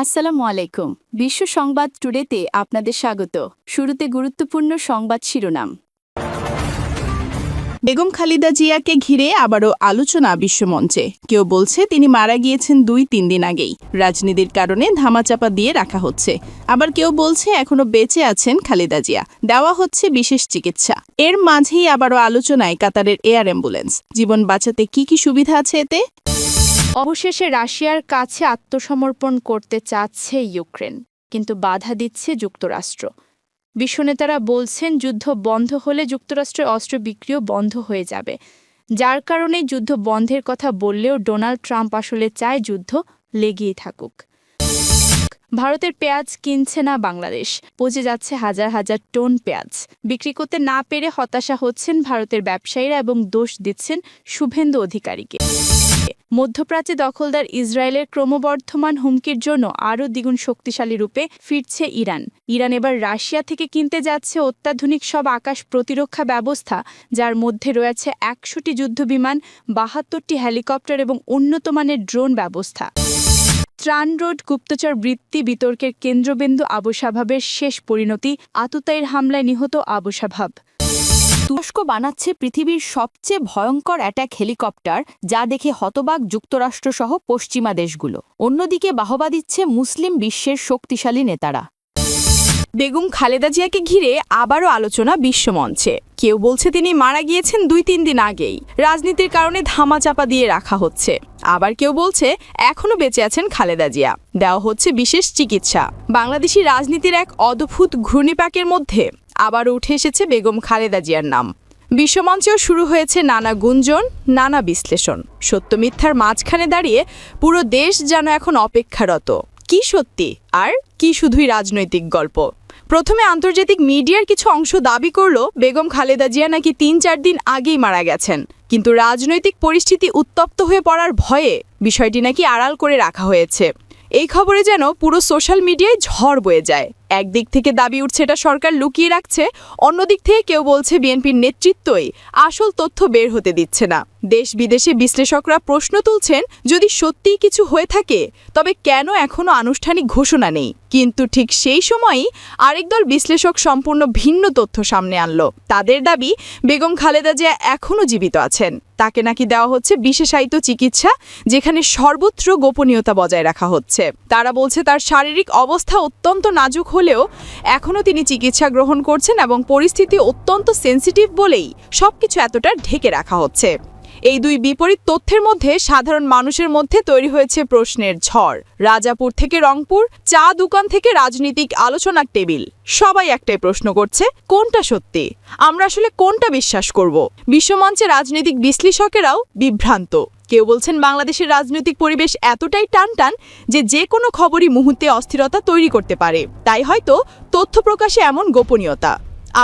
আসসালামু আলাইকুম। বিশ্ব সংবাদ টুডেতে আপনাদের স্বাগত। শুরুতে গুরুত্বপূর্ণ সংবাদ শিরোনাম। বেগম খালিদা জিয়াকে ঘিরে আবারও আলোচনা বিশ্বমঞ্চে। কেউ বলছে তিনি মারা গিয়েছেন দুই তিন দিন আগেই। রাজনীতির কারণে ধামাচাপা দিয়ে রাখা হচ্ছে। আবার কেউ বলছে এখনও বেঁচে আছেন খালিদা জিয়া। দেওয়া হচ্ছে বিশেষ চিকিৎসা। এর মাঝেই আবারও আলোচনায় কাতারের এয়ার অ্যাম্বুলেন্স। জীবন বাঁচাতে কি কি সুবিধা আছে এতে? অবশেষে রাশিয়ার কাছে আত্মসমর্পণ করতে চাচ্ছে ইউক্রেন, কিন্তু বাধা দিচ্ছে যুক্তরাষ্ট্র। বিশ্বনেতারা বলছেন, যুদ্ধ বন্ধ হলে যুক্তরাষ্ট্রের অস্ত্র বিক্রিও বন্ধ হয়ে যাবে। যার কারণে যুদ্ধ বন্ধের কথা বললেও ডোনাল্ড ট্রাম্প আসলে চায় যুদ্ধ লেগেই থাকুক। ভারতের পেঁয়াজ কিনছে না বাংলাদেশ, পচে যাচ্ছে হাজার হাজার টন পেঁয়াজ। বিক্রি করতে না পেরে হতাশা হচ্ছেন ভারতের ব্যবসায়ীরা এবং দোষ দিচ্ছেন শুভেন্দু অধিকারীকে। মধ্যপ্রাচ্যে দখলদার ইসরায়েলের ক্রমবর্ধমান হুমকির জন্য আরও দ্বিগুণ শক্তিশালী রূপে ফিরছে ইরান। ইরান এবার রাশিয়া থেকে কিনতে যাচ্ছে অত্যাধুনিক সব আকাশ প্রতিরক্ষা ব্যবস্থা, যার মধ্যে রয়েছে একশোটি যুদ্ধবিমান, বাহাত্তরটি হেলিকপ্টার এবং উন্নতমানের ড্রোন ব্যবস্থা। ত্রাণ রোড গুপ্তচর বৃত্তি বিতর্কের কেন্দ্রবিন্দু আবুসাভাবের শেষ পরিণতি আতুতাইয়ের হামলায় নিহত আবুসাভাব তুরস্ক বানাচ্ছে পৃথিবীর সবচেয়ে ভয়ঙ্কর অ্যাট্যাক হেলিকপ্টার যা দেখে হতবাক যুক্তরাষ্ট্রসহ পশ্চিমা দেশগুলো। অন্যদিকে বাহবা দিচ্ছে মুসলিম বিশ্বের শক্তিশালী নেতারা। বেগম খালেদা জিয়াকে ঘিরে আবারও আলোচনা বিশ্বমঞ্চে। কেউ বলছে তিনি মারা গিয়েছেন দুই তিন দিন আগেই। রাজনীতির কারণে ধামাচাপা দিয়ে রাখা হচ্ছে। আবার কেউ বলছে এখনও বেঁচে আছেন খালেদা জিয়া। দেওয়া হচ্ছে বিশেষ চিকিৎসা। বাংলাদেশি রাজনীতির এক অদ্ভুত ঘূর্ণিপাকের মধ্যে আবার উঠে এসেছে বেগম খালেদা জিয়ার নাম। বিশ্বমঞ্চেও শুরু হয়েছে নানা গুঞ্জন, নানা বিশ্লেষণ। সত্য মিথ্যার মাঝখানে দাঁড়িয়ে পুরো দেশ যেন এখন অপেক্ষারত। কি সত্যি আর কি শুধুই রাজনৈতিক গল্প। প্রথমে আন্তর্জাতিক মিডিয়ার কিছু অংশ দাবি করল, বেগম খালেদা জিয়া নাকি তিন চার দিন আগেই মারা গেছেন। কিন্তু রাজনৈতিক পরিস্থিতি উত্তপ্ত হয়ে পড়ার ভয়ে বিষয়টি নাকি আড়াল করে রাখা হয়েছে। এই খবরে যেন পুরো সোশ্যাল মিডিয়ায় ঝড় বয়ে যায়। একদিক থেকে দাবি উঠছে এটা সরকার লুকিয়ে রাখছে, অন্যদিক থেকে কেউ বলছে বিএনপির নেতৃত্বই আসল তথ্য বের হতে দিচ্ছে না। দেশ বিদেশে বিশ্লেষকরা প্রশ্ন তুলছেন, যদি সত্যিই কিছু হয়ে থাকে, তবে কেন এখনও আনুষ্ঠানিক ঘোষণা নেই? কিন্তু ঠিক সেই সময়ই আরেক দল বিশ্লেষক সম্পূর্ণ ভিন্ন তথ্য সামনে আনলো। তাদের দাবি, বেগম খালেদা জিয়া এখনও জীবিত আছেন। তাকে নাকি দেওয়া হচ্ছে বিশেষায়িত চিকিৎসা, যেখানে সর্বত্র গোপনীয়তা বজায় রাখা হচ্ছে। তারা বলছে তার শারীরিক অবস্থা অত্যন্ত নাজুক হলেও এখনও তিনি চিকিৎসা গ্রহণ করছেন এবং পরিস্থিতি অত্যন্ত সেন্সিটিভ বলেই সবকিছু এতটা ঢেকে রাখা হচ্ছে। এই দুই বিপরীত তথ্যের মধ্যে সাধারণ মানুষের মধ্যে তৈরি হয়েছে প্রশ্নের ঝড়। রাজাপুর থেকে রংপুর, চা দোকান থেকে রাজনীতিক আলোচনার টেবিল। সবাই একটাই প্রশ্ন করছে, কোনটা সত্যি? আমরা আসলে কোনটা বিশ্বাস করব? বিশ্বমঞ্চে রাজনৈতিক বিশ্লেষকেরাও বিভ্রান্ত। কেউ বলছেন বাংলাদেশের রাজনৈতিক পরিবেশ এতটাই টানটান যে যে কোনো খবরই মুহূর্তে অস্থিরতা তৈরি করতে পারে। তাই হয়তো তথ্য প্রকাশে এমন গোপনীয়তা।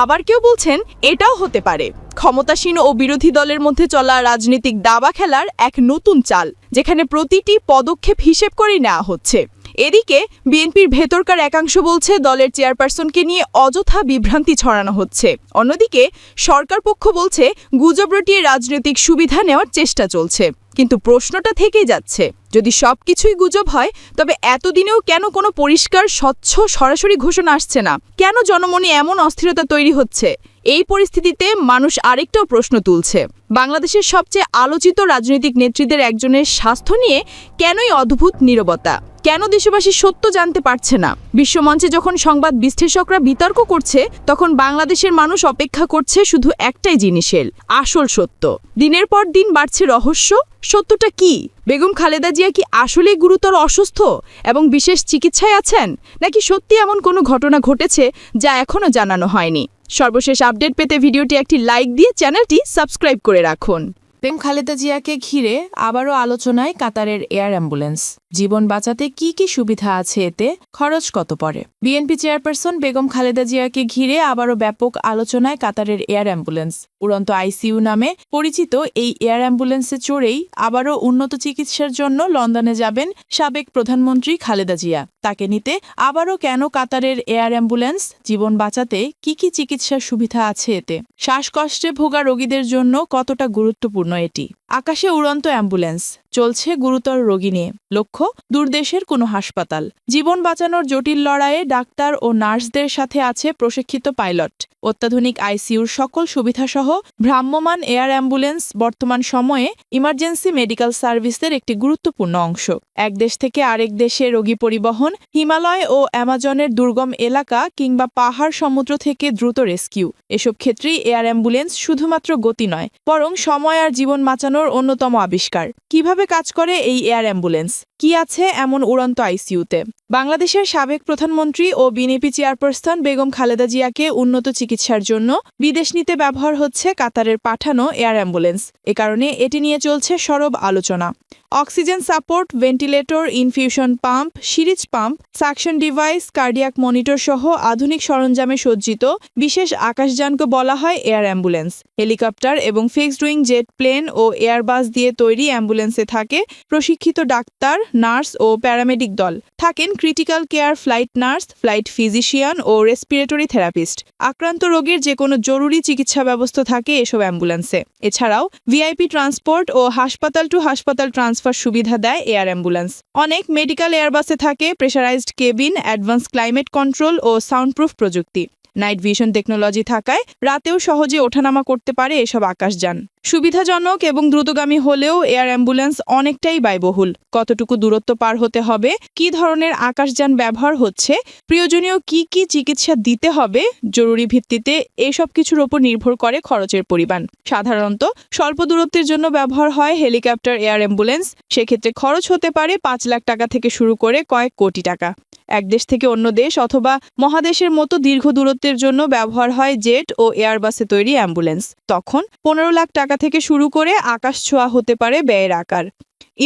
আবার কেউ বলছেন এটাও হতে পারে। ক্ষমতাসীন ও বিরোধী দলের মধ্যে চলা রাজনৈতিক দাবা খেলার এক নতুন চাল, যেখানে প্রতিটি পদক্ষেপ হিসেব করেই নেওয়া হচ্ছে। এদিকে বিএনপির ভেতরকার একাংশ বলছে দলের চেয়ারপারসনকে নিয়ে অযথা বিভ্রান্তি ছড়ানো হচ্ছে। অন্যদিকে সরকার পক্ষ বলছে গুজব রটিয়ে রাজনৈতিক সুবিধা নেওয়ার চেষ্টা চলছে। কিন্তু প্রশ্নটা থেকেই যাচ্ছে, যদি সব কিছুই গুজব হয়, তবে এতদিনেও কেন কোনো পরিষ্কার, স্বচ্ছ, সরাসরি ঘোষণা আসছে না? কেন জনমনে এমন অস্থিরতা তৈরি হচ্ছে? এই পরিস্থিতিতে মানুষ আরেকটাও প্রশ্ন তুলছে। বাংলাদেশের সবচেয়ে আলোচিত রাজনৈতিক নেত্রীদের একজনের স্বাস্থ্য নিয়ে কেনই অদ্ভুত নীরবতা? কেন দেশবাসী সত্য জানতে পারছে না? বিশ্বমঞ্চে যখন সংবাদ বিশ্লেষকরা বিতর্ক করছে, তখন বাংলাদেশের মানুষ অপেক্ষা করছে শুধু একটাই জিনিসের, আসল সত্য। দিনের পর দিন বাড়ছে রহস্য, সত্যটা কি? বেগম খালেদা জিয়া কি আসলেই গুরুতর অসুস্থ এবং বিশেষ চিকিৎসায় আছেন? নাকি সত্যি এমন কোনো ঘটনা ঘটেছে যা এখনও জানানো হয়নি? সর্বশেষ আপডেট পেতে ভিডিওটি একটি লাইক দিয়ে চ্যানেলটি সাবস্ক্রাইব করে রাখুন। বেগম খালেদা জিয়াকে ঘিরে আবারও আলোচনায় কাতারের এয়ার অ্যাম্বুলেন্স। জীবন বাঁচাতে কি কি সুবিধা আছে এতে? খরচ কত পড়ে? বিএনপি চেয়ারপারসন বেগম খালেদা জিয়াকে ঘিরে আবারও ব্যাপক আলোচনায় কাতারের এয়ার অ্যাম্বুলেন্স। উড়ন্ত আইসিইউ নামে পরিচিত এই এয়ার অ্যাম্বুলেন্সে চড়েই আবারও উন্নত চিকিৎসার জন্য লন্ডনে যাবেন সাবেক প্রধানমন্ত্রী খালেদা জিয়া। তাকে নিতে আবারও কেন কাতারের এয়ার অ্যাম্বুলেন্স? জীবন বাঁচাতে কি কি চিকিৎসার সুবিধা আছে এতে? শ্বাসকষ্টে ভোগা রোগীদের জন্য কতটা গুরুত্বপূর্ণ এটি? আকাশে উড়ন্ত অ্যাম্বুলেন্স, চলছে গুরুতর রোগী নিয়ে। লক্ষ্য দূরদেশের কোনো হাসপাতাল। জীবন বাঁচানোর জটিল লড়াইয়ে ডাক্তার ও নার্সদের সাথে আছে প্রশিক্ষিত পাইলট। অত্যাধুনিক আইসিইউর সকল সুবিধাসহ ভ্রাম্যমান এয়ার অ্যাম্বুলেন্স বর্তমান সময়ে ইমার্জেন্সি মেডিকেল সার্ভিসের একটি গুরুত্বপূর্ণ অংশ। এক দেশ থেকে আরেক দেশে রোগী পরিবহন, হিমালয় ও অ্যামাজনের দুর্গম এলাকা কিংবা পাহাড় সমুদ্র থেকে দ্রুত রেস্কিউ। এসব ক্ষেত্রেই এয়ার অ্যাম্বুলেন্স শুধুমাত্র গতি নয়, বরং সময় আর জীবন বাঁচানোর অন্যতম আবিষ্কার। কীভাবে কাজ করে এই এয়ার অ্যাম্বুলেন্স? কি আছে এমন উড়ন্ত আইসিইউতে? বাংলাদেশের সাবেক প্রধানমন্ত্রী ও বিএনপি চেয়ারপারসন বেগম খালেদা জিয়াকে উন্নত চিকিৎসার জন্য বিদেশ নিতে ব্যবহার হচ্ছে কাতারের পাঠানো এয়ার অ্যাম্বুলেন্স। এ কারণে এটি নিয়ে চলছে সরব আলোচনা। Oxygen support, ventilator, infusion pump, syringe pump, suction device, cardiac monitor সহ আধুনিক সরঞ্জামে সজ্জিত বিশেষ আকাশযানকে বলা হয় এয়ার অ্যাম্বুলেন্স। হেলিকপ্টার এবং ফিক্সড উইং জেট প্লেন ও এয়ারবাস দিয়ে তৈরি অ্যাম্বুলেন্সে থাকে প্রশিক্ষিত ডাক্তার নার্স ও প্যারামেডিক দল। থাকেন critical care flight nurse, flight physician ও রেসপিরেটরি থেরাপিস্ট। আক্রান্ত রোগীর যে কোনো জরুরি চিকিৎসা ব্যবস্থা থাকে এসব অ্যাম্বুলেন্সে। এছাড়াও ভিআইপি ট্রান্সপোর্ট ও হাসপাতাল টু হাসপাতাল ট্রান্সফার সুবিধা দেয় এয়ার অ্যাম্বুলেন্স। অনেক মেডিকেল এয়ারবাসে থাকে pressurised cabin advance climate control ও সাউন্ডপ্রুফ প্রযুক্তি। নাইট ভিশন টেকনোলজি থাকায় রাতেও সহজে ওঠানামা করতে পারে এসব আকাশযান। সুবিধাজনক এবং দ্রুতগামী হলেও এয়ার অ্যাম্বুলেন্স অনেকটাই ব্যয়বহুল। কতটুকু দূরত্ব পার হতে হবে, কি ধরনের আকাশযান ব্যবহার হচ্ছে, প্রয়োজনীয় কি কি চিকিৎসা দিতে হবে, জরুরি ভিত্তিতে এসব কিছুর ওপর নির্ভর করে খরচের পরিমাণ। সাধারণত স্বল্প দূরত্বের জন্য ব্যবহার হয় হেলিকপ্টার, এয়ার অ্যাম্বুলেন্স। সেক্ষেত্রে খরচ হতে পারে পাঁচ লাখ টাকা থেকে শুরু করে কয়েক কোটি টাকা। এক দেশ থেকে অন্য দেশ অথবা মহাদেশের মতো দীর্ঘ দূরত্বের জন্য ব্যবহার হয় জেট ও এয়ারবাসে তৈরি অ্যাম্বুলেন্স। তখন পনেরো লাখ টাকা থেকে শুরু করে আকাশ ছোঁয়া হতে পারে ব্যয়ের আকার।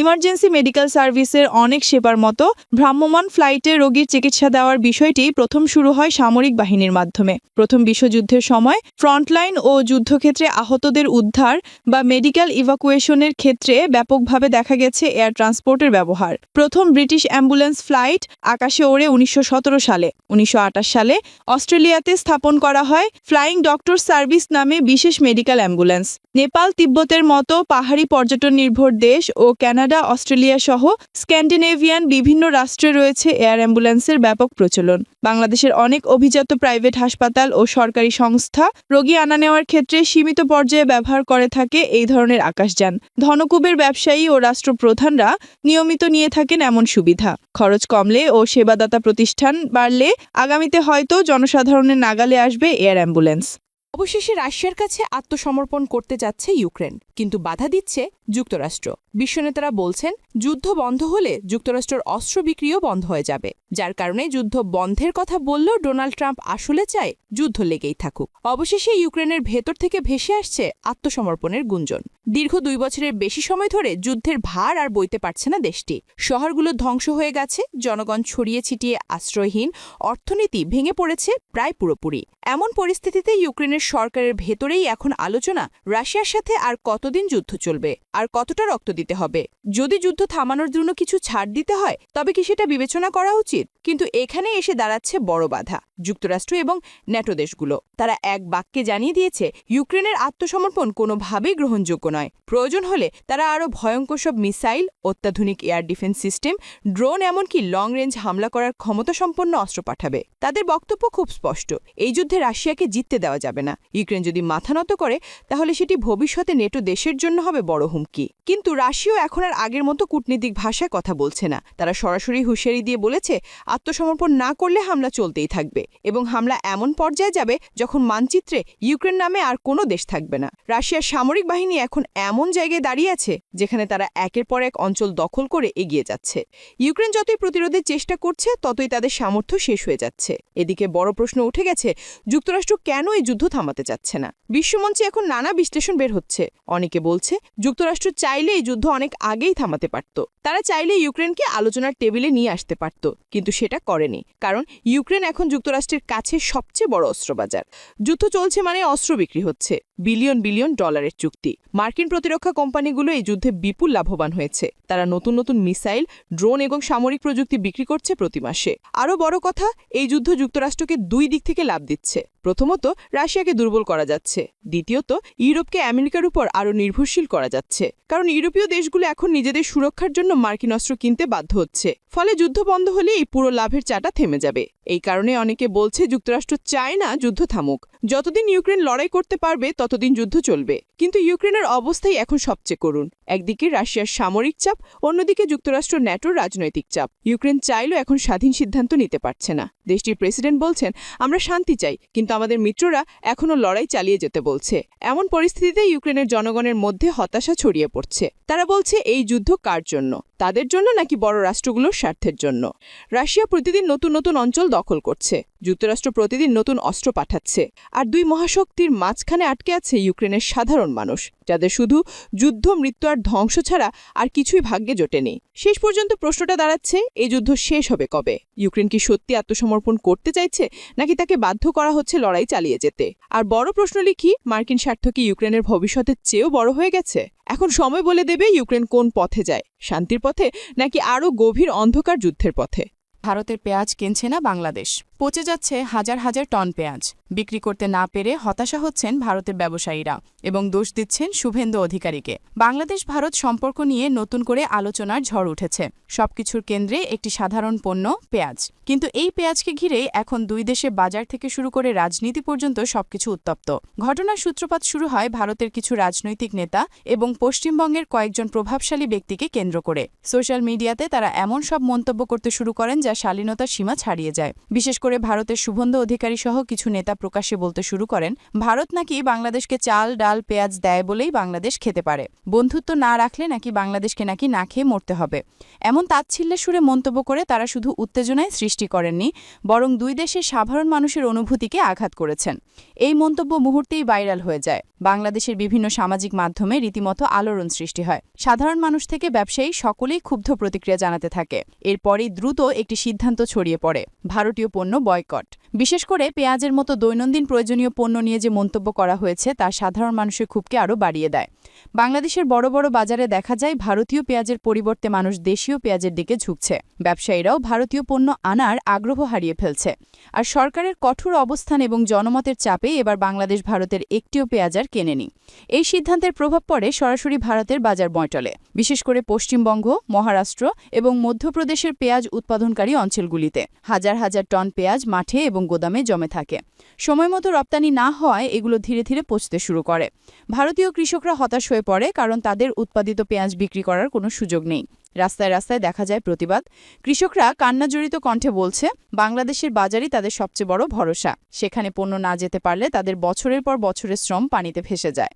ইমার্জেন্সি মেডিকেল সার্ভিসের অনেক সেবার মতো ভ্রাম্যমাণ ফ্লাইটে রোগীর চিকিৎসা দেওয়ার বিষয়টি প্রথম শুরু হয় সামরিক বাহিনীর মাধ্যমে। প্রথম বিশ্বযুদ্ধের সময় ফ্রন্টলাইন ও যুদ্ধক্ষেত্রে আহতদের উদ্ধার বা মেডিকেল ইভাকুয়েশনের ক্ষেত্রে ব্যাপকভাবে দেখা গেছে এয়ার ট্রান্সপোর্টের ব্যবহার। প্রথম ব্রিটিশ অ্যাম্বুলেন্স ফ্লাইট আকাশে ওড়ে উনিশশো সতেরো সালে। উনিশশো আটাশ সালে অস্ট্রেলিয়াতে স্থাপন করা হয় ফ্লাইং ডক্টর সার্ভিস নামে বিশেষ মেডিকেল অ্যাম্বুলেন্স। নেপাল, তিব্বতের মতো পাহাড়ি পর্যটন নির্ভর দেশ ও কানাডা, অস্ট্রেলিয়া সহ স্ক্যান্ডিনেভিয়ান বিভিন্ন রাষ্ট্রে রয়েছে এয়ার অ্যাম্বুলেন্সের ব্যাপক প্রচলন। বাংলাদেশের অনেক অভিজাত প্রাইভেট হাসপাতাল ও সরকারি সংস্থা রোগী আনা নেওয়ার ক্ষেত্রে সীমিত পর্যায়ে ব্যবহার করে থাকে এই ধরনের আকাশযান। ধনকুবের ব্যবসায়ী ও রাষ্ট্রপ্রধানরা নিয়মিত নিয়ে থাকেন এমন সুবিধা। খরচ কমলে ও সেবাদাতা প্রতিষ্ঠান বাড়লে আগামীতে হয়তো জনসাধারণের নাগালে আসবে এয়ার অ্যাম্বুলেন্স। অবশেষে রাশিয়ার কাছে আত্মসমর্পণ করতে যাচ্ছে ইউক্রেন। কিন্তু বাধা দিচ্ছে যুক্তরাষ্ট্র। বিশ্বনেতারা বলছেন, যুদ্ধ বন্ধ হলে যুক্তরাষ্ট্রের অস্ত্র বিক্রিও বন্ধ হয়ে যাবে। যার কারণে যুদ্ধ বন্ধের কথা বললেও ডোনাল্ড ট্রাম্প আসলে চায় যুদ্ধ লেগেই থাকুক। অবশেষে ইউক্রেনের ভেতর থেকে ভেসে আসছে আত্মসমর্পণের গুঞ্জন। দীর্ঘ দুই বছরের বেশি সময় ধরে যুদ্ধের ভার আর বইতে পারছে না দেশটি। শহরগুলো ধ্বংস হয়ে গেছে, জনগণ ছড়িয়ে ছিটিয়ে আশ্রয়হীন, অর্থনীতি ভেঙে পড়েছে প্রায় পুরোপুরি। এমন পরিস্থিতিতে ইউক্রেনের সরকারের ভেতরেই এখন আলোচনা, রাশিয়ার সাথে আর কতদিন যুদ্ধ চলবে? আর কতটা রক্ত দিতে হবে? যদি যুদ্ধ থামানোর জন্য কিছু ছাড় দিতে হয়, তবে কি সেটা বিবেচনা করা উচিত? কিন্তু এখানে এসে দাঁড়াচ্ছে বড় বাধা, যুক্তরাষ্ট্র এবং ন্যাটো দেশগুলো। তারা এক বাক্যে জানিয়ে দিয়েছে, ইউক্রেনের আত্মসমর্পণ কোনোভাবেই গ্রহণযোগ্য নয়। প্রয়োজন হলে তারা আরও ভয়ঙ্কর সব মিসাইল, অত্যাধুনিক এয়ার ডিফেন্স সিস্টেম, ড্রোন এমনকি লং রেঞ্জ হামলা করার ক্ষমতাসম্পন্ন অস্ত্র পাঠাবে। তাদের বক্তব্য খুব স্পষ্ট, এই যুদ্ধে রাশিয়াকে জিততে দেওয়া যাবে না। ইউক্রেন যদি মাথা নত করে, তাহলে সেটি ভবিষ্যতে নেটো দেশের জন্য হবে বড় হুমকি। কিন্তু রাশিয়াও এখন আর আগের মতো কূটনীতিক ভাষায় কথা বলছে না। তারা সরাসরি হুঁশিয়ারি দিয়ে বলেছে, আত্মসমর্পণ না করলে হামলা চলতেই থাকবে এবং হামলা এমন পর্যায়ে যাবে যখন মানচিত্রে ইউক্রেন নামে আর কোনো দেশ থাকবে না। রাশিয়ার সামরিক বাহিনী এখন এমন জায়গায় দাঁড়িয়ে আছে যেখানে তারা একের পর এক অঞ্চল দখল করে এগিয়ে যাচ্ছে। ইউক্রেন যতই প্রতিরোধের চেষ্টা করছে, ততই তাদের সামর্থ্য শেষ হয়ে যাচ্ছে। এদিকে বড় প্রশ্ন উঠে গেছে, যুক্তরাষ্ট্র কেন এই যুদ্ধ থামাতে চাচ্ছে না? বিশ্বমঞ্চে এখন নানা বিশ্লেষণ বের হচ্ছে। অনেকে বলছে, যুক্তরাষ্ট্র চাইলে এই যুদ্ধ অনেক আগেই থামাতে পারত। তারা চাইলে ইউক্রেনকে আলোচনার টেবিলে নিয়ে আসতে পারত, কিন্তু সেটা করেনি, কারণ ইউক্রেন এখন যুক্তরাষ্ট্রের কাছে সবচেয়ে বড় অস্ত্রবাজার। যুদ্ধ চলছে মানে অস্ত্র বিক্রি হচ্ছে। বিলিয়ন বিলিয়ন ডলারের চুক্তি। মার্কিন প্রতিরক্ষা কোম্পানিগুলো এই যুদ্ধে বিপুল লাভবান হয়েছে। তারা নতুন নতুন মিসাইল, ড্রোন এবং সামরিক প্রযুক্তি বিক্রি করছে প্রতি মাসে। আরও বড় কথা, এই যুদ্ধ যুক্তরাষ্ট্রকে দুই দিক থেকে লাভ দিচ্ছে। প্রথমত, রাশিয়াকে দুর্বল করা যাচ্ছে। দ্বিতীয়ত, ইউরোপকে আমেরিকার উপর আরও নির্ভরশীল করা যাচ্ছে। কারণ ইউরোপীয় দেশগুলো এখন নিজেদের সুরক্ষার জন্য মার্কিন অস্ত্র কিনতে বাধ্য হচ্ছে। ফলে যুদ্ধ বন্ধ হলে এই পুরো লাভের চাটা থেমে যাবে। এই কারণে অনেকে বলছে যুক্তরাষ্ট্র চায় না যুদ্ধ থামুক। যতদিন ইউক্রেন লড়াই করতে পারবে, ততদিন যুদ্ধ চলবে। কিন্তু ইউক্রেনের অবস্থাই এখন সবচেয়ে করুণ। একদিকে রাশিয়ার সামরিক চাপ, অন্যদিকে যুক্তরাষ্ট্র ন্যাটোর রাজনৈতিক চাপ। ইউক্রেন চাইলেও এখন স্বাধীন সিদ্ধান্ত নিতে পারছে না। দেশটির প্রেসিডেন্ট বলছেন, আমরা শান্তি চাই, কিন্তু আমাদের মিত্ররা এখনও লড়াই চালিয়ে যেতে বলছে। এমন পরিস্থিতিতে ইউক্রেনের জনগণের মধ্যে হতাশা ছড়িয়ে পড়ছে। তারা বলছে, এই যুদ্ধ কার জন্য? তাদের জন্য নাকি বড় রাষ্ট্রগুলোর স্বার্থের জন্য? রাশিয়া প্রতিদিন নতুন নতুন অঞ্চল দখল করছে। যুক্তরাষ্ট্র প্রতিদিন নতুন অস্ত্র পাঠাচ্ছে। আর দুই মহাশক্তির মাঝখানে আটকে আছে ইউক্রেনের সাধারণ মানুষ, যাদের শুধু যুদ্ধ, মৃত্যু আর ধ্বংস ছাড়া আর কিছুই ভাগ্যে জোটেনি। শেষ পর্যন্ত প্রশ্নটা দাঁড়াচ্ছে, এই যুদ্ধ শেষ হবে কবে? ইউক্রেন কি সত্যি আত্মসমর্পণ করতে চাইছে, নাকি তাকে বাধ্য করা হচ্ছে লড়াই চালিয়ে যেতে? আর বড় প্রশ্ন লিখি মার্কিন স্বার্থ কি ইউক্রেনের ভবিষ্যতের চেয়েও বড় হয়ে গেছে? এখন সময় বলে দেবে ইউক্রেন কোন পথে যায়, শান্তির পথে, নাকি আরও গভীর অন্ধকার যুদ্ধের পথে? ভারতের পেঁয়াজ কিনছে না বাংলাদেশ? পচে যাচ্ছে হাজার হাজার টন পেঁয়াজ। বিক্রি করতে না পেরে হতাশা হচ্ছেন ভারতের ব্যবসায়ীরা এবং দোষ দিচ্ছেন শুভেন্দু অধিকারীকে। বাংলাদেশ ভারত সম্পর্ক নিয়ে নতুন করে আলোচনার ঝড় উঠেছে। সবকিছুর কেন্দ্রে একটি সাধারণ পণ্য, পেঁয়াজ। কিন্তু এই পেঁয়াজকে ঘিরে এখন দুই দেশে বাজার থেকে শুরু করে রাজনীতি পর্যন্ত সবকিছু উত্তপ্ত। ঘটনার সূত্রপাত শুরু হয় ভারতের কিছু রাজনৈতিক নেতা এবং পশ্চিমবঙ্গের কয়েকজন প্রভাবশালী ব্যক্তিকে কেন্দ্র করে। সোশ্যাল মিডিয়াতে তারা এমন সব মন্তব্য করতে শুরু করেন যা শালীনতার সীমা ছাড়িয়ে যায়। বিশেষ করে ভারতের শুভেন্দু অধিকারী সহ কিছু নেতা প্রকাশ্যে বলতে শুরু করেন, ভারত নাকি বাংলাদেশকে চাল, ডাল, পেঁয়াজ দেয় বলেই বাংলাদেশ খেতে পারে। বন্ধুত্ব না রাখলে নাকি বাংলাদেশকে নাকি না খেয়ে মরতে হবে। এমন তাচ্ছিল্যের সুরে মন্তব্য করে তারা শুধু উত্তেজনায় সৃষ্টি করেননি, বরং দুই দেশের সাধারণ মানুষের অনুভূতিকে আঘাত করেছেন। এই মন্তব্য মুহূর্তেই ভাইরাল হয়ে যায়। বাংলাদেশের বিভিন্ন সামাজিক মাধ্যমে রীতিমতো আলোড়ন সৃষ্টি হয়। সাধারণ মানুষ থেকে ব্যবসায়ী সকলেই ক্ষুব্ধ প্রতিক্রিয়া জানাতে থাকে। এরপরেই দ্রুত একটি সিদ্ধান্ত ছড়িয়ে পড়ে। ভারতীয় পণ্য বয়কট। বিশেষ করে পেঁয়াজের মতো দৈনন্দিন প্রয়োজনীয় পণ্য নিয়ে যে মন্তব্য করা হয়েছে, তা সাধারণ মানুষের ক্ষোভকে আরও বাড়িয়ে দেয়। বাংলাদেশের বড় বড় বাজারে দেখা যায়, ভারতীয় পেঁয়াজের পরিবর্তে মানুষ দেশীয় পেঁয়াজের দিকে ঝুঁকছে। ব্যবসায়ীরাও ভারতীয় পণ্য আনার আগ্রহ হারিয়ে ফেলছে। আর সরকারের কঠোর অবস্থান এবং জনমতের চাপে এবার বাংলাদেশ ভারতের একটিও পেঁয়াজ আর কেনেনি। এই সিদ্ধান্তের প্রভাব পড়ে সরাসরি ভারতের বাজার বয়টলে বিশেষ করে পশ্চিমবঙ্গ, মহারাষ্ট্র এবং মধ্যপ্রদেশের পেঁয়াজ উৎপাদনকারী অঞ্চলগুলিতে। হাজার হাজার টন পেঁয়াজ মাঠে এবং গোদামে জমে থাকে। সময়মতো রপ্তানি না হওয়ায় এগুলো ধীরে ধীরে পচতে শুরু করে। ভারতীয় কৃষকরা হতাশ হয়ে পড়ে কারণ তাদের উৎপাদিত পেঁয়াজ বিক্রি করার কোনো সুযোগ নেই। রাস্তায় রাস্তায় দেখা যায় প্রতিবাদ। কৃষকরা কান্নাজড়িত কণ্ঠে বলছে, বাংলাদেশের বাজারই তাদের সবচেয়ে বড় ভরসা। সেখানে পণ্য না যেতে পারলে তাদের বছরের পর বছরের শ্রম পানিতে ভেসে যায়।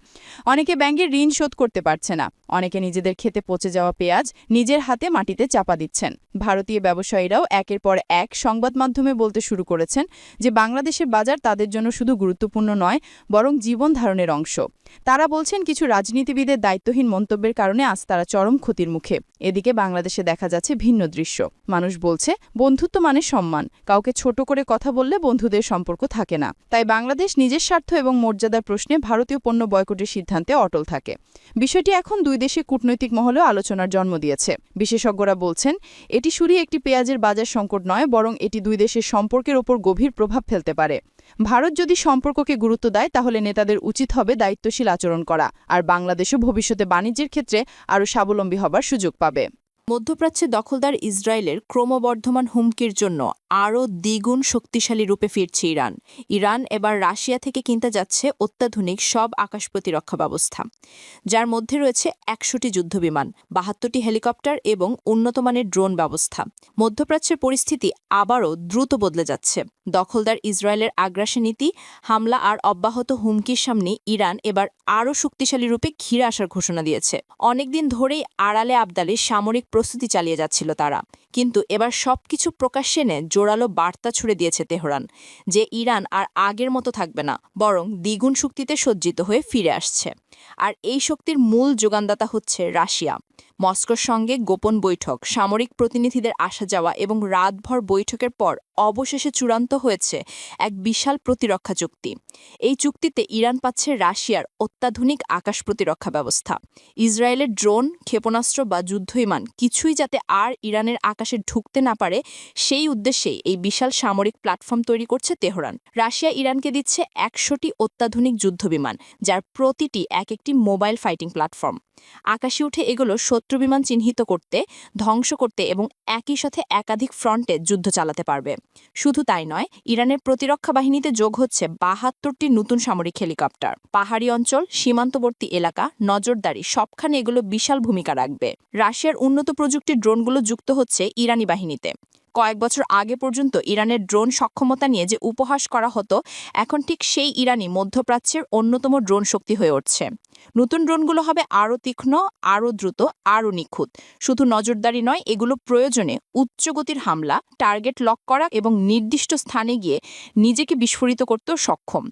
অনেকে ব্যাংকের ঋণ শোধ করতে পারছে না। অনেকে নিজেদের খেতে পচে যাওয়া পেঁয়াজ নিজের হাতে মাটিতে চাপা দিচ্ছেন। ভারতীয় ব্যবসায়ীরাও একের পর এক সংবাদ মাধ্যমে বলতে শুরু করেছেন যে, বাংলাদেশের বাজার তাদের জন্য শুধু গুরুত্বপূর্ণ নয়, বরং জীবন ধারণের অংশ। তারা বলছেন, কিছু রাজনীতিবিদের দায়িত্বহীন মন্তব্যের কারণে আজ তারা চরম ক্ষতির মুখে। এদিকে বাংলাদেশে দেখা যাচ্ছে ভিন্ন দৃশ্য। মানুষ বলছে, বন্ধুত্ব মানে সম্মান। কাউকে ছোট করে কথা বললে বন্ধুদের সম্পর্ক থাকে না। তাই বাংলাদেশ নিজের স্বার্থ এবং মর্যাদার প্রশ্নে ভারতীয় পণ্য বয়কটের সিদ্ধান্তে অটল থাকে। বিষয়টি এখন দুই দেশে কূটনৈতিক মহলেও আলোচনার জন্ম দিয়েছে। বিশেষজ্ঞরা বলছেন, এটি শুধু একটি পেঁয়াজের বাজার সংকট নয়, বরং এটি দুই দেশের সম্পর্কের ওপর গভীর প্রভাব ফেলতে পারে। ভারত যদি সম্পর্ককে গুরুত্ব দেয়, তাহলে নেতাদের উচিত হবে দায়িত্বশীল আচরণ করা, আর বাংলাদেশও ভবিষ্যতে বাণিজ্যের ক্ষেত্রে আরও স্বাবলম্বী হবার সুযোগ পাবে। মধ্যপ্রাচ্যে দখলদার ইসরায়েলের ক্রমবর্ধমান হুমকির জন্য আরও দ্বিগুণ শক্তিশালী রূপে ফিরছে ইরান। ইরান এবার রাশিয়া থেকে কিনতে যাচ্ছে অত্যাধুনিক সব আকাশ প্রতিরক্ষা ব্যবস্থা, যার মধ্যে রয়েছে একশোটি যুদ্ধবিমান, বাহাত্তরটি হেলিকপ্টার এবং উন্নতমানের ড্রোন ব্যবস্থা। মধ্যপ্রাচ্যের পরিস্থিতি আবারও দ্রুত বদলে যাচ্ছে। দখলদার ইসরায়েলের আগ্রাসী নীতি, হামলা আর অব্যাহত হুমকির সামনে ইরান এবার আরও শক্তিশালী রূপে ঘিরে আসার ঘোষণা দিয়েছে। অনেকদিন ধরেই আড়ালে আবদালে সামরিক প্রস্তুতি চালিয়ে যাচ্ছিল তারা। কিন্তু এবার সব কিছু প্রকাশ্যে এনে জোরালো বার্তা ছুড়ে দিয়েছে তেহরান যে ইরান আর আগের মতো থাকবে না, বরং দ্বিগুণ শক্তিতে সজ্জিত হয়ে ফিরে আসছে। আর এই শক্তির মূল যোগানদাতা হচ্ছে রাশিয়া। মস্কোর সঙ্গে গোপন বৈঠক, সামরিক প্রতিনিধিদের আসা যাওয়া এবং রাতভর বৈঠকের পর অবশেষে চূড়ান্ত হয়েছে এক বিশাল প্রতিরক্ষা চুক্তি। এই চুক্তিতে ইরান পাচ্ছে রাশিয়ার অত্যাধুনিক আকাশ প্রতিরক্ষা ব্যবস্থা। ইসরায়েলের ড্রোন, ক্ষেপণাস্ত্র বা যুদ্ধবিমান কিছুই যাতে আর ইরানের আকাশে ঢুকতে না পারে, সেই উদ্দেশ্যেই এই বিশাল সামরিক প্ল্যাটফর্ম তৈরি করছে তেহরান। রাশিয়া ইরানকে দিচ্ছে একশোটি অত্যাধুনিক যুদ্ধবিমান, যার প্রতিটি এক একটি মোবাইল ফাইটিং প্ল্যাটফর্ম। আকাশে উঠে এগুলো শত্রু বিমান চিহ্নিত করতে, ধ্বংস করতে এবং একই সাথে একাধিক ফ্রন্টে যুদ্ধ চালাতে পারবে। শুধু তাই নয়, ইরানের প্রতিরক্ষা বাহিনীতে যোগ হচ্ছে বাহাত্তরটি নতুন সামরিক হেলিকপ্টার। পাহাড়ি অঞ্চল, সীমান্তবর্তী এলাকা, নজরদারি সবখানে এগুলো বিশাল ভূমিকা রাখবে। রাশিয়ার উন্নত প্রযুক্তির ড্রোনগুলো যুক্ত হচ্ছে ইরানি বাহিনীতে। কয়েক বছর আগে পর্যন্ত ইরানের ড্রোন সক্ষমতা নিয়ে যে উপহাস করা হতো, এখন ঠিক সেই ইরানি মধ্যপ্রাচ্যের অন্যতম ড্রোন শক্তি হয়ে উঠছে। নতুন ড্রোনগুলো হবে আরও তীক্ষ্ণ, আরও দ্রুত, আরও নিখুঁত। শুধু নজরদারি নয়, এগুলো প্রয়োজনে উচ্চগতির হামলা, টার্গেট লক করা এবং নির্দিষ্ট স্থানে গিয়ে নিজেকে বিস্ফোরিত করতেও সক্ষম।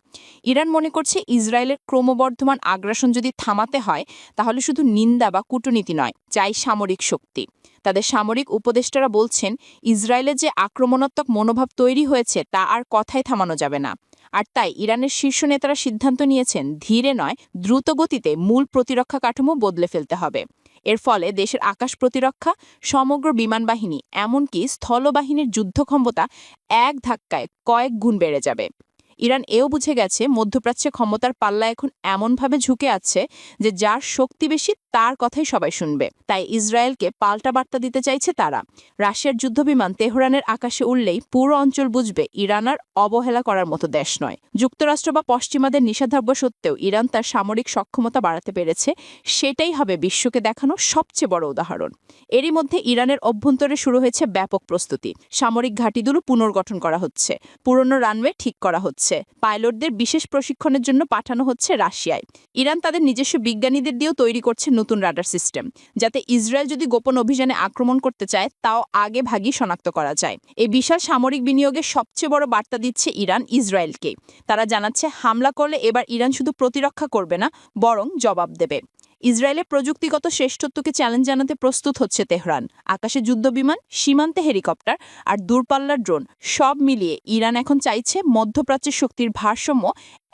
ইরান মনে করছে ইসরায়েলের ক্রমবর্ধমান আগ্রাসন যদি থামাতে হয়, তাহলে শুধু নিন্দা বা কূটনীতি নয়, চাই সামরিক শক্তি। তাদের সামরিক উপদেষ্টারা বলছেন ইসরায়েলের যে আক্রমণাত্মক মনোভাব তৈরি হয়েছে তা আর কথায় থামানো যাবে না। আর তাই ইরানের শীর্ষ নেতারা সিদ্ধান্ত নিয়েছেন, ধীরে নয় দ্রুত গতিতে মূল প্রতিরক্ষা কাঠামো বদলে ফেলতে হবে। এর ফলে দেশের আকাশ প্রতিরক্ষা, সমগ্র বিমান বাহিনী, এমনকি স্থলবাহিনীর যুদ্ধ ক্ষমতা এক ধাক্কায় কয়েক গুণ বেড়ে যাবে। ইরান এও বুঝে গেছে মধ্যপ্রাচ্যে ক্ষমতার পাল্লা এখন এমনভাবে ঝুঁকে আছে যে যার শক্তি বেশি, তার কথাই সবাই শুনবে। তাই ইসরায়েলকে পাল্টা বার্তা দিতে চাইছে তারা। রাশিয়ার যুদ্ধবিমান তেহরানের আকাশে উঠলেই পুরো অঞ্চল বুঝবে ইরান আর অবহেলা করার মতো দেশ নয়। যুক্তরাষ্ট্র বা পশ্চিমাদের নিষেধাজ্ঞা সত্ত্বেও ইরান তার সামরিক সক্ষমতা বাড়াতে পেরেছে, সেটাই হবে বিশ্বকে দেখানো সবচেয়ে বড় উদাহরণ। এরই মধ্যে ইরানের অভ্যন্তরে শুরু হয়েছে ব্যাপক প্রস্তুতি। সামরিক ঘাঁটিগুলো পুনর্গঠন করা হচ্ছে। পুরনো রানওয়ে ঠিক করা হচ্ছে। পাইলটদের বিশেষ প্রশিক্ষণের জন্য পাঠানো হচ্ছে রাশিয়ায়। ইরান তাদের নিজস্ব বিজ্ঞানীদের দিয়েও তৈরি করছে নতুন রাডার সিস্টেম, যাতে ইসরায়েল যদি গোপন অভিযানে আক্রমণ করতে চায়, তাও আগে ভাগই শনাক্ত করা যায়। এই বিশাল সামরিক বিনিয়োগের সবচেয়ে বড় বার্তা দিচ্ছে ইরান ইসরায়েলকে। তারা জানাচ্ছে, হামলা করলে এবার ইরান শুধু প্রতিরক্ষা করবে না, বরং জবাব দেবে। ইসরায়েলের প্রযুক্তিগত শ্রেষ্ঠত্বকে চ্যালেঞ্জ জানাতে প্রস্তুত হচ্ছে তেহরান। আকাশে যুদ্ধবিমান, সীমান্তে হেলিকপ্টার আর দূরপাল্লার ড্রোন সব মিলিয়ে ইরান এখন চাইছে মধ্যপ্রাচ্যের শক্তির ভারসাম্য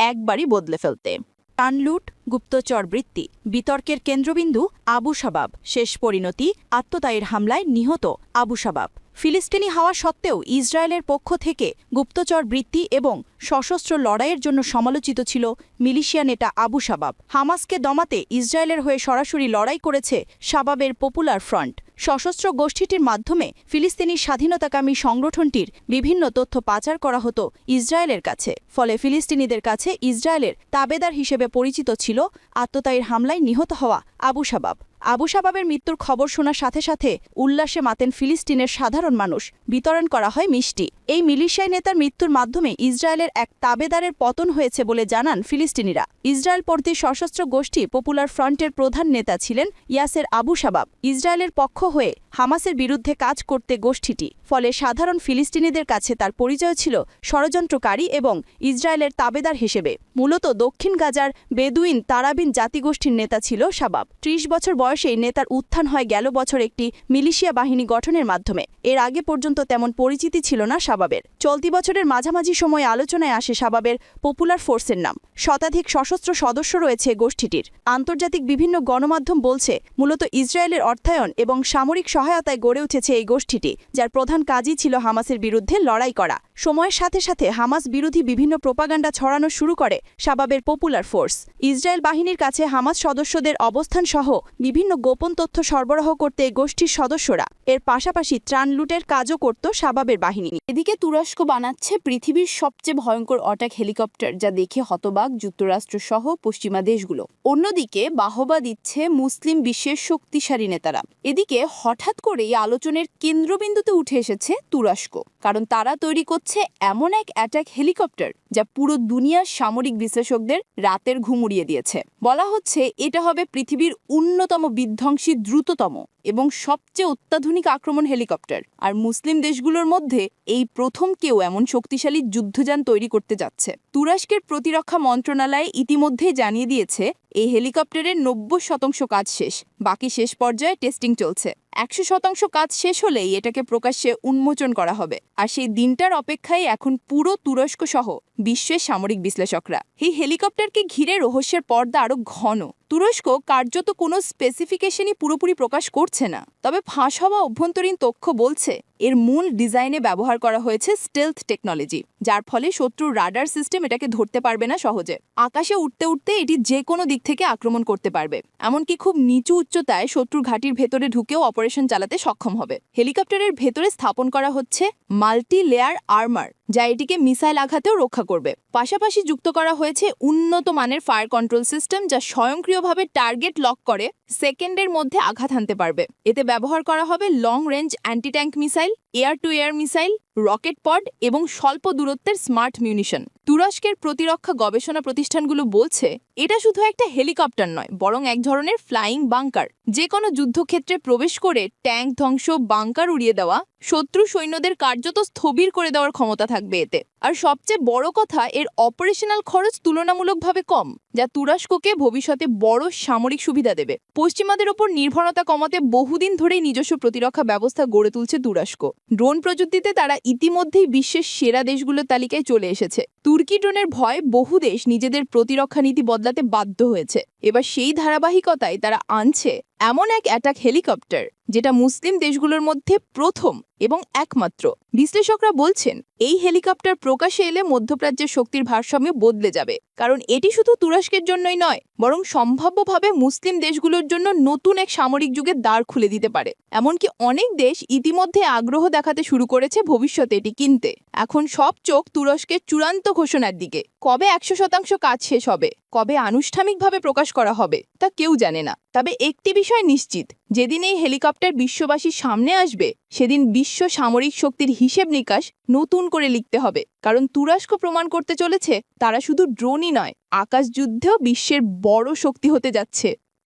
একবারই বদলে ফেলতে। টানলুট গুপ্তচর বৃত্তি বিতর্কের কেন্দ্রবিন্দু আবু শাবাব শেষ পরিণতি আত্মতায়ীর হামলায় নিহত আবু শাবাব ফিলিস্তিনি হওয়া সত্ত্বেও ইসরায়েলের পক্ষ থেকে গুপ্তচর বৃত্তি এবং সশস্ত্র লড়াইয়ের জন্য সমালোচিত ছিল মিলিশিয়া নেতা আবু শাবাব হামাসকে দমাতে ইসরায়েলের হয়ে সরাসরি লড়াই করেছে শাবাবের পপুলার ফ্রন্ট। সশস্ত্র গোষ্ঠীটির মাধ্যমে ফিলিস্তিনি স্বাধীনতাকামী সংগঠনটির বিভিন্ন তথ্য পাচার করা হতো ইসরায়েলের কাছে। ফলে ফিলিস্তিনিদের কাছে ইসরায়েলের তাবেদার হিসেবে পরিচিত ছিল আত্মতায়ীর হামলায় নিহত হওয়া আবু শাবাব। আবু সাবাবের মৃত্যুর খবর শোনার সাথে সাথে উল্লাসে মাতেন ফিলিস্তিনের সাধারণ মানুষ। বিতরণ করা হয় মিষ্টি। এই মিলিশিয়ায় নেতার মৃত্যুর মাধ্যমে ইসরায়েলের এক তাবেদারের পতন হয়েছে বলে জানান ফিলিস্তিনিরা। ইসরায়েল পর্দী সশস্ত্র গোষ্ঠী পপুলার ফ্রন্টের প্রধান নেতা ছিলেন ইয়াসের আবু সাবাব ইসরায়েলের পক্ষ হয়ে হামাসের বিরুদ্ধে কাজ করতে গোষ্ঠীটি। ফলে সাধারণ ফিলিস্তিনিদের কাছে তার পরিচয় ছিল ষড়যন্ত্রকারী এবং ইসরায়েলের তাবেদার হিসেবে। মূলত দক্ষিণ গাজার বেদুইন তারাবিন জাতিগোষ্ঠীর নেতা ছিল শাবাব। ত্রিশ বছর বয়সেই নেতার উত্থান হয় গেল বছর একটি মিলিশিয়া বাহিনী গঠনের মাধ্যমে। এর আগে পর্যন্ত তেমন পরিচিতি ছিল না শাবাবের। চলতি বছরের মাঝামাঝি সময়ে আলোচনায় আসে শাবাবের পপুলার ফোর্সের নাম। শতাধিক সশস্ত্র সদস্য রয়েছে গোষ্ঠীটির। আন্তর্জাতিক বিভিন্ন গণমাধ্যম বলছে, মূলত ইসরায়েলের অর্থায়ন এবং সামরিক সহায়তায় গড়ে উঠেছে এই গোষ্ঠীটি, যার প্রধান কাজই ছিল হামাসের বিরুদ্ধে লড়াই করা। সময়ের সাথে সাথে হামাস বিরোধী বিভিন্ন প্রোপাগান্ডা ছড়ানো শুরু করে শাবাবের পপুলার ফোর্স ইসরায়েল বাহিনীর কাছে হামাস সদস্যদের অবস্থান সহ বিভিন্ন গোপন তথ্য সরবরাহ করতে গোষ্ঠীর সদস্যরা। এর পাশাপাশি ত্রাণ লুটের কাজও করত শাবাবের বাহিনী। এদিকে তুরস্ক বানাচ্ছে পৃথিবীর সবচেয়ে ভয়ঙ্কর অটাক হেলিকপ্টার, যা দেখে হতবাক যুক্তরাষ্ট্র সহ পশ্চিমা দেশগুলো। অন্যদিকে বাহবা দিচ্ছে মুসলিম বিশ্বের শক্তিশালী নেতারা। এদিকে হঠাৎ করেই আলোচনার কেন্দ্রবিন্দুতে উঠে এসেছে তুরস্ক। কারণ তারা তৈরি করছে এমন এক অ্যাটাক হেলিকপ্টার যা পুরো দুনিয়ার সামরিক বিশ্লেষকদের রাতের ঘুম দিয়েছে। বলা হচ্ছে এটা হবে পৃথিবীর অন্যতম বিধ্বংসী দ্রুততম। এবং সবচেয়ে অত্যাধুনিক আক্রমণ হেলিকপ্টার। আর মুসলিম দেশগুলোর মধ্যে এই প্রথম কেউ এমন শক্তিশালী যুদ্ধযান তৈরি করতে যাচ্ছে। তুরস্কের প্রতিরক্ষা মন্ত্রণালয় ইতিমধ্যেই জানিয়ে দিয়েছে, এই হেলিকপ্টারের নব্বই শতাংশ কাজ শেষ, বাকি শেষ পর্যায়ে টেস্টিং চলছে। একশো শতাংশ কাজ শেষ হলেই এটাকে প্রকাশ্যে উন্মোচন করা হবে। আর সেই দিনটার অপেক্ষায় এখন পুরো তুরস্ক সহ বিশ্বের সামরিক বিশ্লেষকরা। এই হেলিকপ্টারকে ঘিরে রহস্যের পর্দা আরও ঘন। তুরস্ক কার্যত কোনো স্পেসিফিকেশনই পুরোপুরি প্রকাশ করছে না। তবে ফাঁস হওয়া অভ্যন্তরীণ তথ্য বলছে এর মূল ডিজাইনে ব্যবহার করা হয়েছে স্টেলথ টেকনোলজি যার ফলে শত্রুর রাডার সিস্টেম এটাকে ধরতে পারবে না সহজে। আকাশে উঠতে উঠতে এটি যে কোনো দিক থেকে আক্রমণ করতে পারবে। এমনকি খুব নিচু উচ্চতায় শত্রুর ঘাঁটির ভেতরে ঢুকেও অপারেশন চালাতে সক্ষম হবে। হেলিকপ্টারের ভেতরে স্থাপন করা হচ্ছে মাল্টি লেয়ার আর্মার যা এটিকে মিসাইল আঘাতেও রক্ষা করবে। পাশাপাশি যুক্ত করা হয়েছে উন্নত মানের ফায়ার কন্ট্রোল সিস্টেম যা স্বয়ংক্রিয়ভাবে টার্গেট লক করে সেকেন্ডের মধ্যে আঘাত হানতে পারবে। এতে ব্যবহার করা হবে long range anti tank missile air to air missile rocket pod এবং স্বল্প দূরত্বের স্মার্ট মিউনিশন তুরস্কের প্রতিরক্ষা গবেষণা প্রতিষ্ঠানগুলো বলছে, এটা শুধু একটা হেলিকপ্টার নয়, বরং এক ধরনের ফ্লাইং বাংকার যে কোনো যুদ্ধক্ষেত্রে প্রবেশ করে ট্যাঙ্ক ধ্বংস বাংকার উড়িয়ে দেওয়া শত্রু সৈন্যদের কার্যত স্থবির করে দেওয়ার ক্ষমতা থাকবে এতে। আর সবচেয়ে বড় কথা, এর অপারেশনাল খরচ তুলনামূলকভাবে কম, যা তুরস্ককে ভবিষ্যতে বড় সামরিক সুবিধা দেবে। পশ্চিমাদের ওপর নির্ভরতা কমাতে বহুদিন ধরেই নিজস্ব প্রতিরক্ষা ব্যবস্থা গড়ে তুলছে তুরস্ক। ড্রোন প্রযুক্তিতে তারা ইতিমধ্যেই বিশ্বের সেরা দেশগুলোর তালিকায় চলে এসেছে। তুর্কি ড্রোনের ভয়ে বহু দেশ নিজেদের প্রতিরক্ষা নীতি বদলাতে বাধ্য হয়েছে। এবার সেই ধারাবাহিকতায় তারা আনছে এমন এক অ্যাটাক হেলিকপ্টার যেটা মুসলিম দেশগুলোর মধ্যে প্রথম। এবং একমাত্র। বিশ্লেষকরা বলছেন, এই হেলিকপ্টার প্রকাশে এলে মধ্যপ্রাচ্যের শক্তির ভারসাম্য বদলে যাবে। কারণ এটি শুধু তুরস্কের জন্যই নয়, বরং সম্ভাব্যভাবে মুসলিম দেশগুলোর জন্য নতুন এক সামরিক যুগের দ্বার খুলে দিতে পারে। এমনকি অনেক দেশ ইতিমধ্যে আগ্রহ দেখাতে শুরু করেছে ভবিষ্যতে এটি কিনতে। এখন সব চোখ তুরস্কের চূড়ান্ত ঘোষণার দিকে। কবে একশো শতাংশ কাজ শেষ হবে, কবে আনুষ্ঠানিকভাবে প্রকাশ করা হবে, তা কেউ জানে না। তবে একটি বিষয় নিশ্চিত, যেদিন এই হেলিকপ্টার বিশ্ববাসীর সামনে আসবে, সেদিন বিশ্ব সামরিক শক্তির হিসেব নিকাশ নতুন করে লিখতে হবে। কারণ তুরস্ক প্রমাণ করতে চলেছে, তারা শুধু ড্রোনই নয় আকাশ যুদ্ধেও বিশ্বের বড় শক্তি হতে যাচ্ছে।